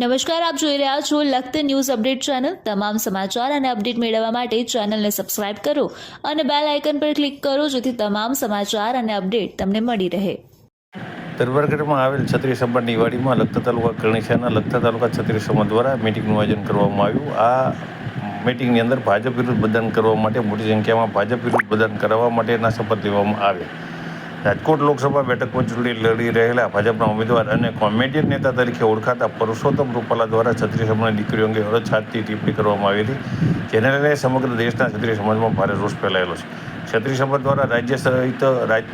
નમસ્કાર, આપ જોઈ રહ્યા છો લખત ન્યૂઝ અપડેટ ચેનલ. તમામ સમાચાર અને અપડેટ મેળવવા માટે ચેનલને સબસ્ક્રાઇબ કરો અને બેલ આઇકન પર ક્લિક કરો જેથી તમામ સમાચાર અને અપડેટ તમને મળી રહે. દરબારગઢમાં આવેલ ક્ષત્રિય સમાજની નિવાડીમાં લખતા તાલુકા કરણીશાના લખતા તાલુકા છત્રીસ સમાજ દ્વારા મિટિંગનું આયોજન કરવામાં આવ્યું. આ મિટિંગની અંદર ભાજપ વિરુદ્ધ બદન કરવા માટે મોટી સંખ્યામાં ભાજપ વિરુદ્ધ બદન કરાવવા માટેના શપથ લેવામાં આવ્યા. રાજકોટ લોકસભા બેઠક પર ચૂંટણી લડી રહેલા ભાજપના ઉમેદવાર અને કોમેડિયન નેતા તરીકે ઓળખાતા પુરુષોત્તમ રૂપાલા દ્વારા ક્ષત્રિય સમાજની દીકરીઓ અંગે અરછાતથી ટિપ્પણી કરવામાં આવી હતી. જેને લઈને સમગ્ર દેશના ક્ષત્રિય સમાજમાં ભારે રોષ ફેલાયેલો છે. ક્ષત્રિય સમાજ દ્વારા રાજ્ય સહિત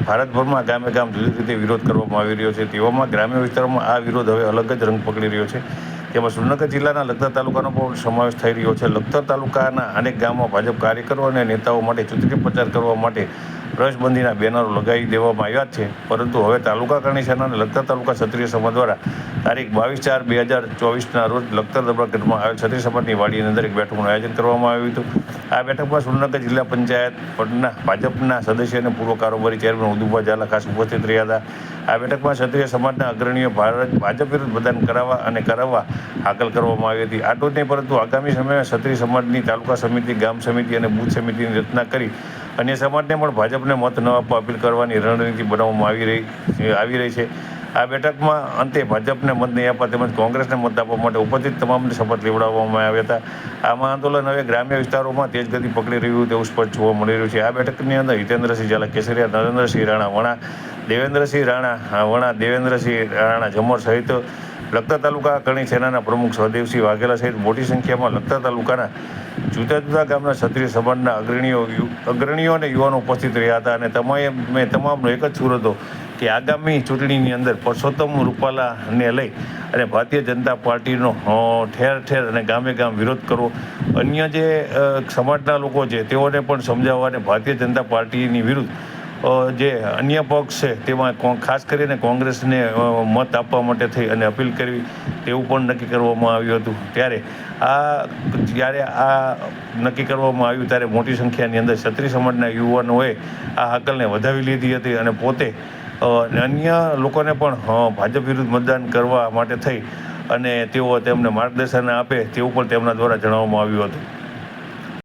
ભારતભરમાં ગામે ગામ જુદી રીતે વિરોધ કરવામાં આવી રહ્યો છે. તેવામાં ગ્રામ્ય વિસ્તારોમાં આ વિરોધ હવે અલગ જ રંગ પકડી રહ્યો છે. તેમાં સુરનગર જિલ્લાના લખતર તાલુકાનો પણ સમાવેશ થઈ રહ્યો છે. લખતર તાલુકાના અનેક ગામમાં ભાજપ કાર્યકરો અને નેતાઓ માટે ચૂંટણી પ્રચાર કરવા માટે પ્રવેશબંધીના બેનરો લગાવી દેવામાં આવ્યા છે. પરંતુ હવે તાલુકા કમિશન અને લખતર તાલુકા ક્ષત્રિય સમાજ દ્વારા તારીખ બાવીસ ચાર બે હજાર ચોવીસના રોજ લખતર દરબારગઢમાં આવેલ ક્ષત્રિય સમાજની વાડીની અંદર એક બેઠકનું આયોજન કરવામાં આવ્યું હતું. આ બેઠકમાં સુરેન્દ્રનગર જિલ્લા પંચાયત પટના ભાજપના સદસ્ય અને પૂર્વ કારોબારી ચેરમેન ઉદુભા ઝાલા ખાસ ઉપસ્થિત રહ્યા હતા. આ બેઠકમાં ક્ષત્રિય સમાજના અગ્રણીઓ ભારત ભાજપ વિરુદ્ધ મતદાન કરાવવા અને કરાવવા હાકલ કરવામાં આવી હતી. આટલું જ નહીં પરંતુ આગામી સમયમાં ક્ષત્રિય સમાજની તાલુકા સમિતિ, ગામ સમિતિ અને બુથ સમિતિની રચના કરી અન્ય સમાજને પણ ભાજપને મત ન આપવા અપીલ કરવાની રણનીતિ બનાવવામાં આવી રહી આવી રહી છે. આ બેઠકમાં અંતે ભાજપને મત નહીં આપવા તેમજ કોંગ્રેસને મત આપવા માટે ઉપસ્થિત તમામને શપથ લેવડાવવામાં આવ્યા હતા. આમાં આંદોલન હવે ગ્રામ્ય વિસ્તારોમાં તેજ ગતિ પકડી રહ્યું તેવું સ્પષ્ટ જોવા મળી રહ્યું છે. આ બેઠકની અંદર હિતેન્દ્રસિંહ ઝાલા, કેસરિયા, નરેન્દ્રસિંહ રાણા વણા દેવેન્દ્રસિંહ રાણા વણા દેવેન્દ્રસિંહ રાણા જમોર સહિત લખતા તાલુકા કરણી સેનાના પ્રમુખ સહદેવસિંહ વાઘેલા સહિત મોટી સંખ્યામાં લખતા તાલુકાના જુદા જુદા ગામના ક્ષત્રિય સમાજના અગ્રણીઓ અગ્રણીઓ અને યુવાનો ઉપસ્થિત રહ્યા હતા અને તમામે મેં તમામનો એક જ સુર હતો કે આગામી ચૂંટણીની અંદર પરસોત્તમ રૂપાલાને લઈ અને ભારતીય જનતા પાર્ટીનો ઠેર ઠેર અને ગામે ગામ વિરોધ કરવો, અન્ય જે સમાજના લોકો છે તેઓને પણ સમજાવવા અને ભારતીય જનતા પાર્ટીની વિરુદ્ધ જે અન્ય પક્ષ છે, તેમાં ખાસ કરીને કોંગ્રેસને મત આપવા માટે થઈ અને અપીલ કરવી, તેવું પણ નક્કી કરવામાં આવ્યું હતું. ત્યારે આ, જ્યારે આ નક્કી કરવામાં આવ્યું, ત્યારે મોટી સંખ્યાની અંદર ક્ષત્રિય સમાજના યુવાનોએ આ હકલને વધાવી લીધી હતી અને પોતે અન્ય લોકોને પણ ભાજપ વિરુદ્ધ મતદાન કરવા માટે થઈ અને તેઓ તેમને માર્ગદર્શન આપે તેવું પણ તેમના દ્વારા જણાવવામાં આવ્યું હતું.